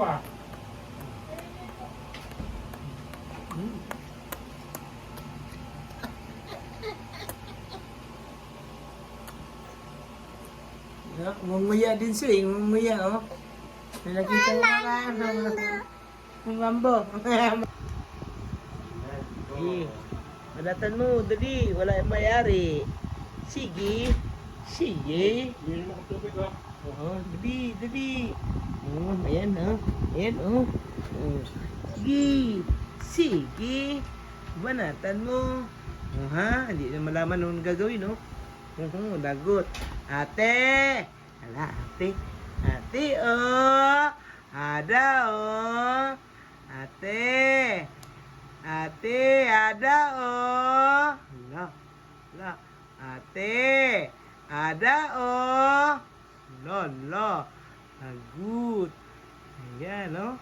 ba? Ya, Ngumuya din siya eh. Oh. May nakita mo na. Ang mambo. Eh, Manatan mo, dali. Wala yung mayari. Sige. Sige. Hindi mo oh. Oo, dali, dali. Oh, ayan, oh. Ayan, oh. oh. Sige. Sige. Banatan mo. Oh, ha? Hindi na malaman nung gagawin, no? Oo, lagot. Ate! Ala, ate. Ate, oh! Ada, oh! Ate! Ate, ada, oh! Ala, ala. Ate! Ada, oh! Lolo. Lagut. Ayan, oh.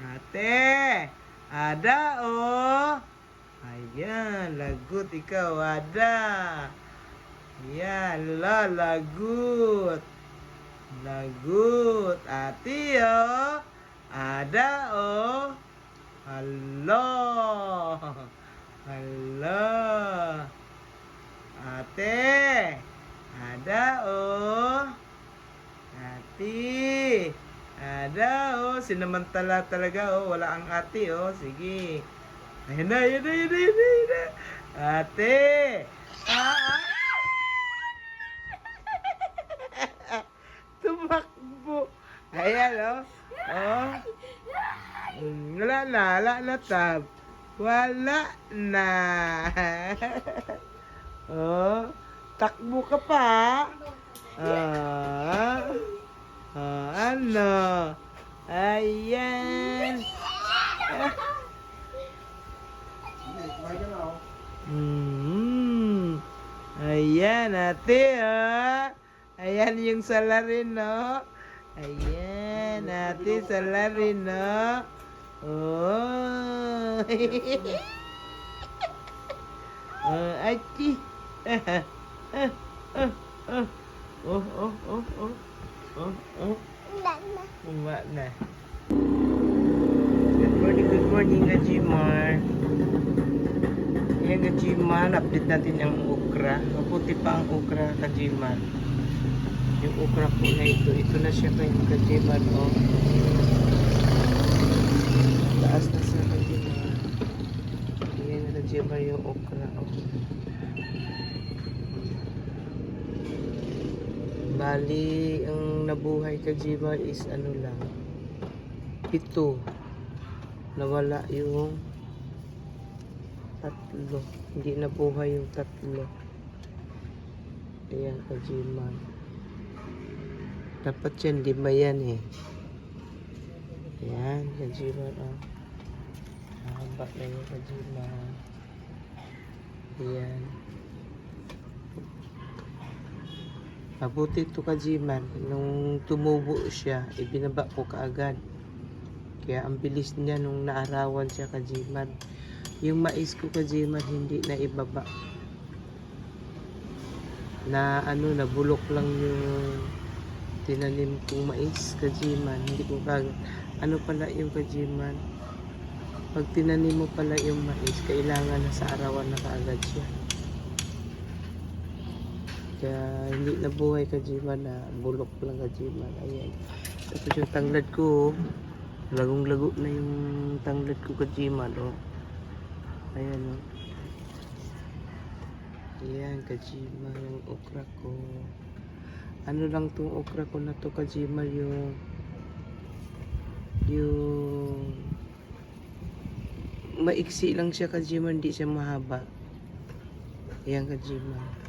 Ate! Ada, oh! Ayan, lagut ikaw, ada. Ayan, la, lagut. Lagut. Ate, oh. Ada, oh. Hello. Hello. Ate. Ada, oh. Ate. Ada, oh. Sinamantala talaga, oh. Wala ang ate, oh. Sige. Ayun na, ayun na, ayun na, ayun na. Ate. Ah, ah. Tumakbo. Ayan, oh. Oh. Wala na, wala na, tab. Wala na. oh. Takbo ka pa. Ah. Ah, ano? Ayan. Oh. Hmm. Ayan, ate, oh. Ayan yung salarin, no? Ayan, ate, salarin, no? Oh. oh, achi. oh, oh, oh, oh. Oh, oh. Uwa na. Good morning, good morning, Gajimar. Ayan, Gajimar. Update natin ang okra. Mabuti pa ang okra, Gajimar. Yung okra po na ito. Ito na siya kay Gajimar, oh. Taas na siya, Gajimar. Ayan, Gajimar, yung okra, oh. Bali, ang nabuhay ka Jimar is ano lang. Ito. Nawala yung tatlo. Hindi nabuhay yung tatlo. Ayan ka Jimar. Dapat yan, lima yan eh. Ayan, ka Jimar. Oh. Haba na yung ka Jimar. Ayan. Mabuti ito ka Jiman. Nung tumubo siya, ibinaba ko kaagad. Kaya ang bilis niya nung naarawan siya ka Jiman. Yung mais ko ka Jiman, hindi na ibaba. Na ano, nabulok lang yung tinanim kong mais ka Jiman. Hindi ko kagad. Ano pala yung ka Jiman? Pag tinanim mo pala yung mais, kailangan na sa arawan na kaagad siya. Kaya hindi nabuhay ka Jiman na bulok lang ka Jiman. Ayan. Tapos yung tanglad ko, lagong-lago na yung tanglad ko ka Jiman. Oh. Ayan oh. Ayan ka Jiman, yung okra ko. Ano lang tong okra ko na to ka Jiman, yung yung maiksi lang siya ka Jiman, hindi siya mahaba. Ayan ka Jiman.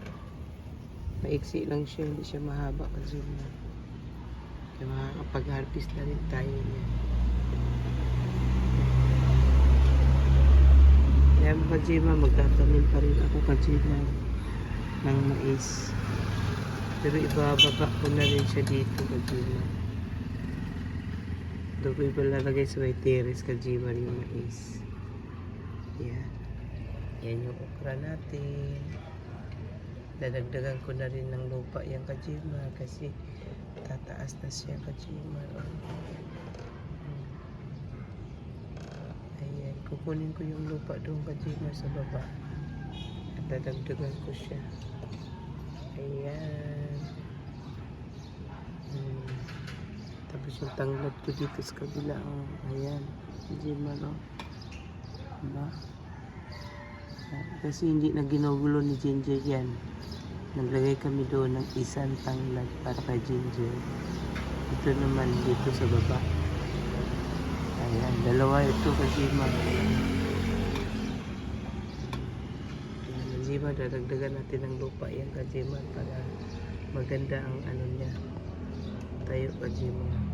Maiksi lang siya, hindi siya mahaba kasi na. Kaya makakapag-harvest na rin tayo niya. Kaya mga Jima, magtatanim pa rin ako kajima ng mais. Pero ibababa ko na rin siya dito kajima. Doon ko ipalalagay sa may terrace kajima yung mais. Yan. Yan yung okra natin dadagdagan ko na rin ng lupa yung kajimar kasi tataas na siya kajimar oh. Hmm. ayan kukunin ko yung lupa doon kajimar sa baba at dadagdagan ko siya ayan hmm. tapos yung tanglad ko dito sa kabila oh. ayan kajimar oh. diba? Ah, Kasi hindi na ginugulo ni Ginger yan. Naglagay kami doon ng isang tanglad para kay Ginger. Ito naman dito sa baba. Ayan, dalawa ito kasi mag Kajima, dadagdagan natin ng lupa yan Kajima para maganda ang ano niya. Tayo Kajima.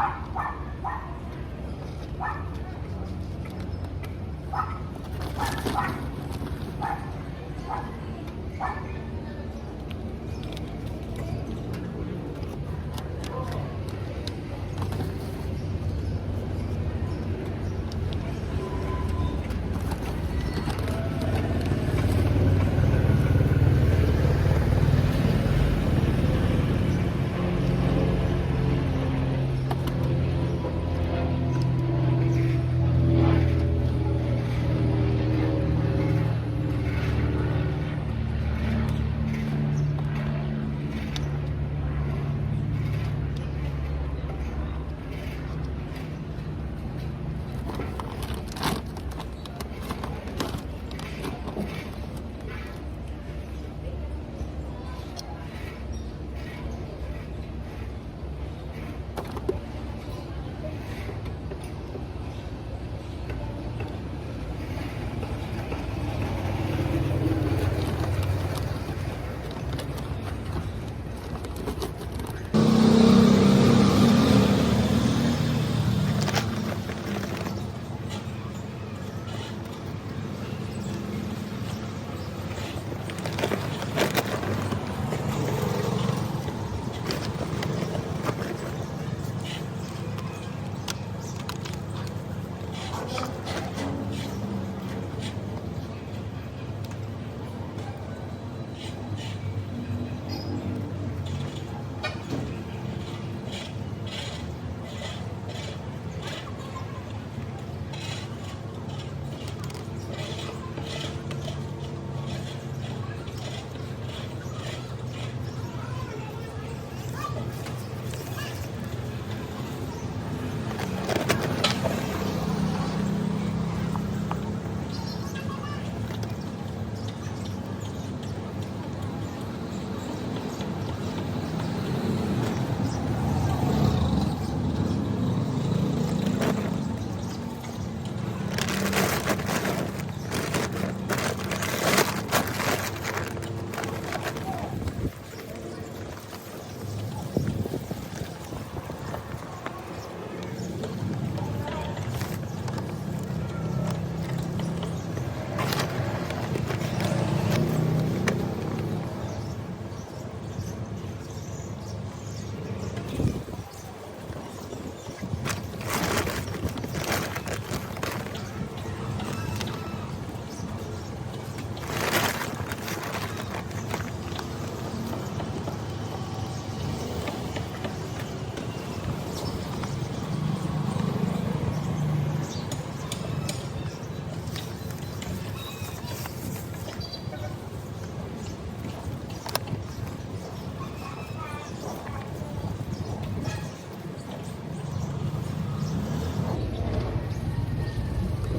Ah!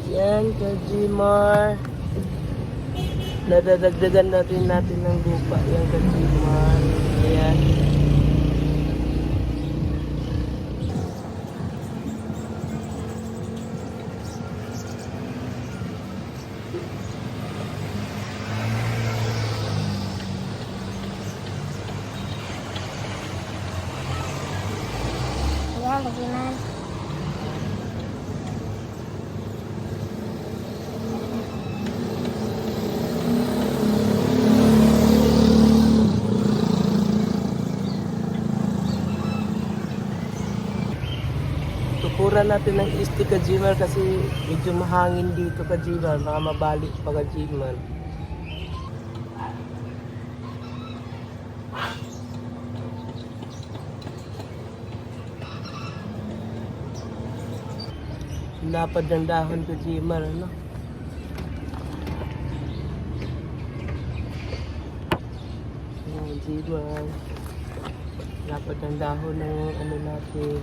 Ayan, Kajimar. Nadadagdagan natin natin ng lupa. Ayan, Kajimar. Ayan, Kajiman. Tukuran natin ng isti Kajimar kasi medyo mahangin dito Kajimar. Baka mabalik pa Kajimar. Lapad ng dahon Kajimar, ano? Ayan, Kajimar. Lapad ng dahon ng ano natin.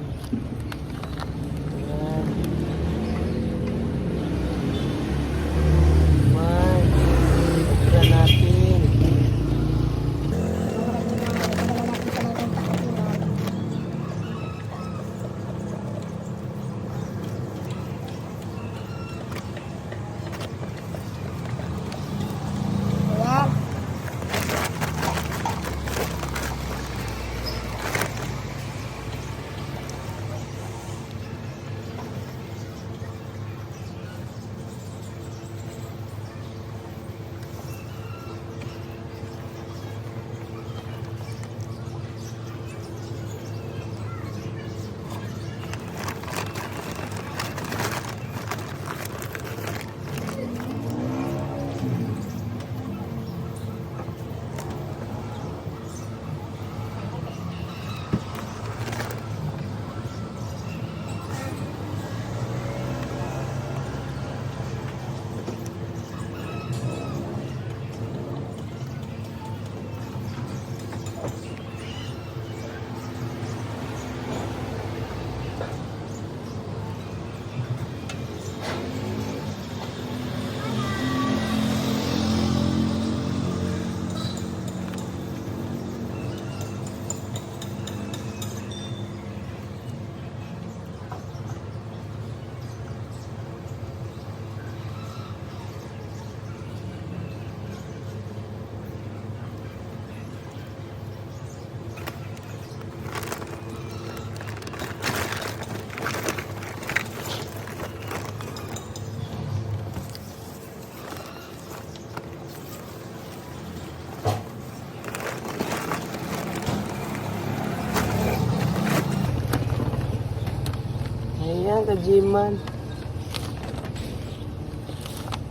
Ayan, kajiman.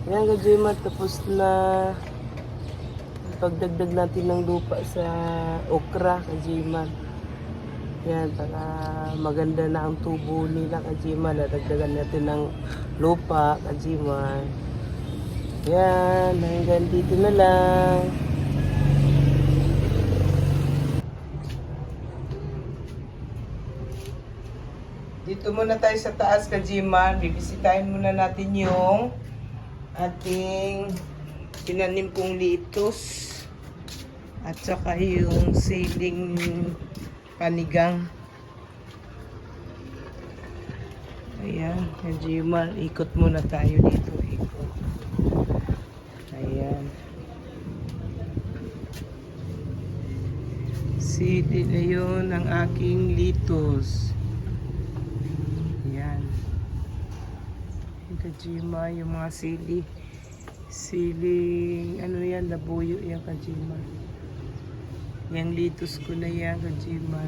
Ayan, kajiman. Tapos na pagdagdag natin ng lupa sa okra, kajiman. Yan, para maganda na ang tubo nila, kajiman. Nadagdagan natin ng lupa, kajiman. Yan, hanggang dito na lang. Dito muna tayo sa taas, Kajiman. Bibisitahin muna natin yung ating tinanim kong litos. At saka yung siling panigang. Ayan, Kajiman. Ikot muna tayo dito. Ikot. Ayan. Sili na yun ang aking litos. Yan. Yung kajima, yung mga sili. Siling, ano yan, labuyo yan kajima. Yung litos ko na yan kajima.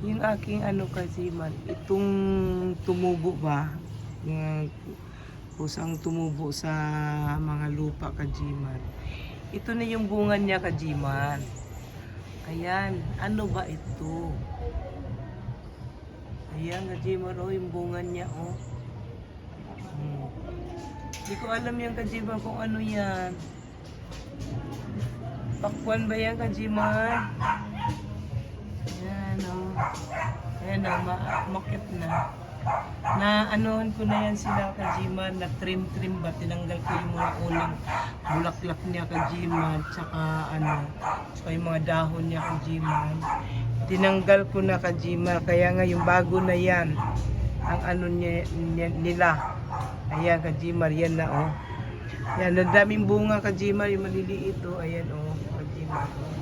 Yung aking ano kajima, itong tumubo ba? Yung pusang tumubo sa mga lupa kajiman. Ito na yung bunga niya kajiman. Ayan, ano ba ito? Ayan, Kajimar, oh, yung bunga niya, oh. Hindi ko alam yung Kajimar kung ano yan. Pakwan ba yan, Kajimar? Ayan, oh. Ayan, oh, ma makit na. na anuhan ko na yan sila kajiman, na trim trim ba, tinanggal ko yung mga unang bulaklak niya kajiman, tsaka ano, tsaka yung mga dahon niya kajiman. Tinanggal ko na kajiman, kaya nga yung bago na yan, ang ano niya, niya- nila. Ayan kajimar, yan na oh. Yan, ang daming bunga kajimar, yung maliliit oh, ayan oh, kajimar. oh.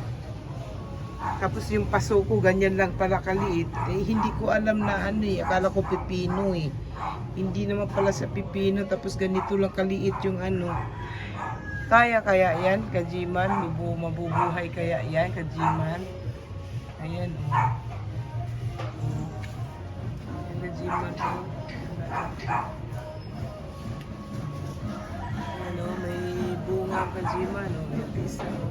Tapos yung paso ko, ganyan lang pala kaliit. Eh, hindi ko alam na ano eh. Akala ko pipino eh. Hindi naman pala sa pipino. Tapos ganito lang kaliit yung ano. Kaya kaya yan, kajiman. Mabu mabubuhay kaya yan, kajiman. Ayan oh. Oh. Kajiman oh. Bunga kajiman oh. May pisa oh.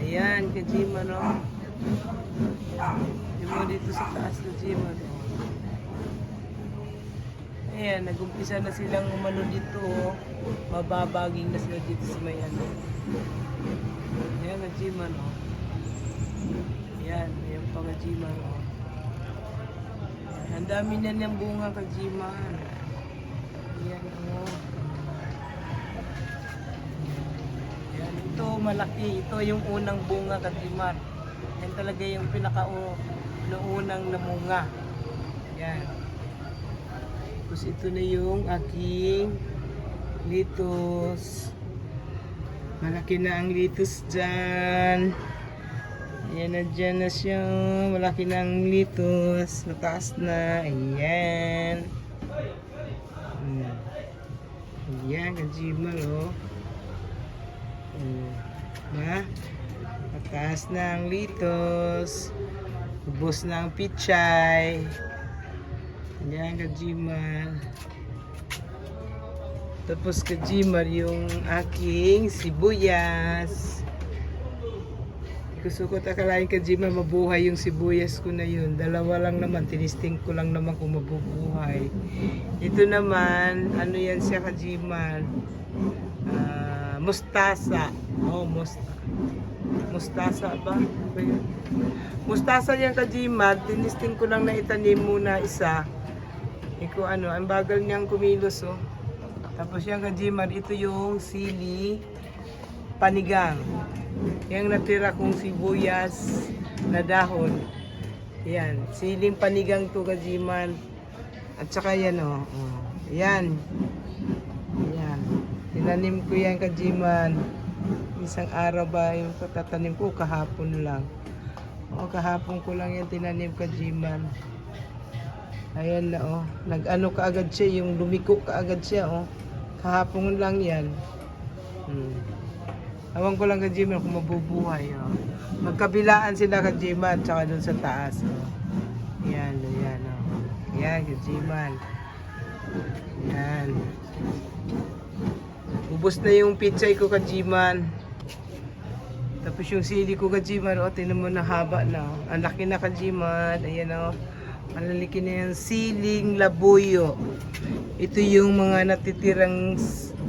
Ayan, kajima no. Yung mga dito sa taas kajima no. Ayan, nagumpisa na silang umano dito. oh. Mababaging na sila dito sa may ano. Ayan, kajima no. Ayan, ayan pa kajima no. Ang dami na niyang bunga kajima. Ayan, oh. Ito malaki. Ito yung unang bunga katiman. Yan talaga yung pinaka unang namunga. Yan. Tapos ito na yung aking litos. Malaki na ang litos dyan. Ayan na dyan na siya. Malaki na ang litos. Mataas na. Ayan. Hmm. Ayan, kajimal oh. Mm. Ha? Mataas na ang litos. Ubos na ang pichay. Yan, kajimar. Tapos kajimar yung aking sibuyas. Gusto ko takalain kajimar mabuhay yung sibuyas ko na yun. Dalawa lang naman, tinisting ko lang naman kung mabubuhay. Ito naman, ano yan siya kajimar? Ah, mustasa. Oh, musta. Mustasa ba? Mustasa yan kajimad. Tinisting ko lang na itanim muna isa. Iko ano, ang bagal niyang kumilos oh. Tapos yan kajimad, ito yung sili panigang. Yung natira kong sibuyas na dahon. Yan, siling panigang to kajiman. At saka yan oh. oh. Yan. Tinanim ko yan kajiman. Isang araw ba yung katatanim ko kahapon lang. O kahapon ko lang yan tinanim kajiman. Ayan na oh. Nag-ano kaagad siya, yung lumiko kaagad siya oh. Kahapon lang yan. Hmm. Awan ko lang kajiman kung mabubuhay oh. Magkabilaan sila kajiman tsaka dun sa taas oh. Yan, yan oh. Yan kajiman. Yan. Ubus na yung pitsay ko kajiman. Tapos yung sili ko kajiman, o, tinan mo na haba na. oh. Ang laki na kajiman. Ayan o. Malalaki na yung siling labuyo. Ito yung mga natitirang...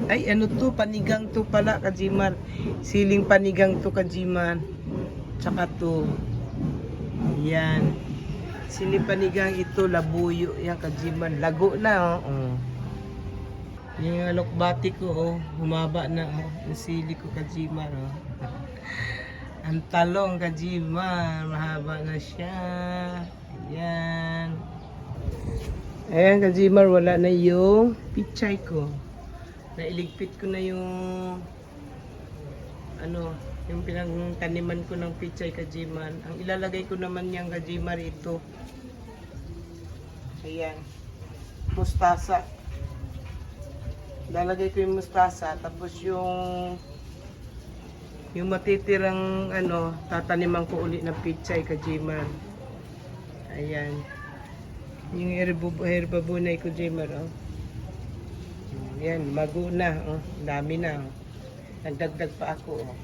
Ay, ano to? Panigang to pala, kajiman. Siling panigang to, kajiman. Tsaka to. Yan. Siling panigang ito, labuyo. Yan, kajiman. Lago na, oh. oh. Yung alokbati ko, oh, humaba na, oh. Yung sili ko, kajimar, oh. Ang talong, kajimar, mahaba na siya. Ayan. Ayan, kajimar, wala na yung pichay ko. Nailigpit ko na yung, ano, yung pinangtaniman ko ng pichay, kajimar. Ang ilalagay ko naman niyang kajimar ito. Ayan. Mustasa lalagay ko yung mustasa tapos yung yung matitirang ano tataniman ko ulit ng pichay kajiman ayan. Yung herbabunay ko jiman oh. Ayan maguna oh. Dami na oh. Nagdagdag pa ako oh.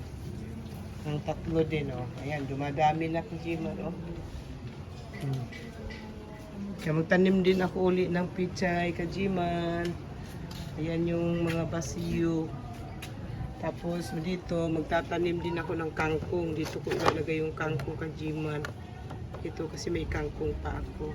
Ang tatlo din oh. Ayan dumadami na ko jiman oh. Hmm. kaya magtanim din ako ulit ng pichay kajiman Ayan yung mga basiyo. Tapos dito, magtatanim din ako ng kangkong. Dito ko ilalagay yung kangkong kajiman. Dito kasi may kangkong pa ako.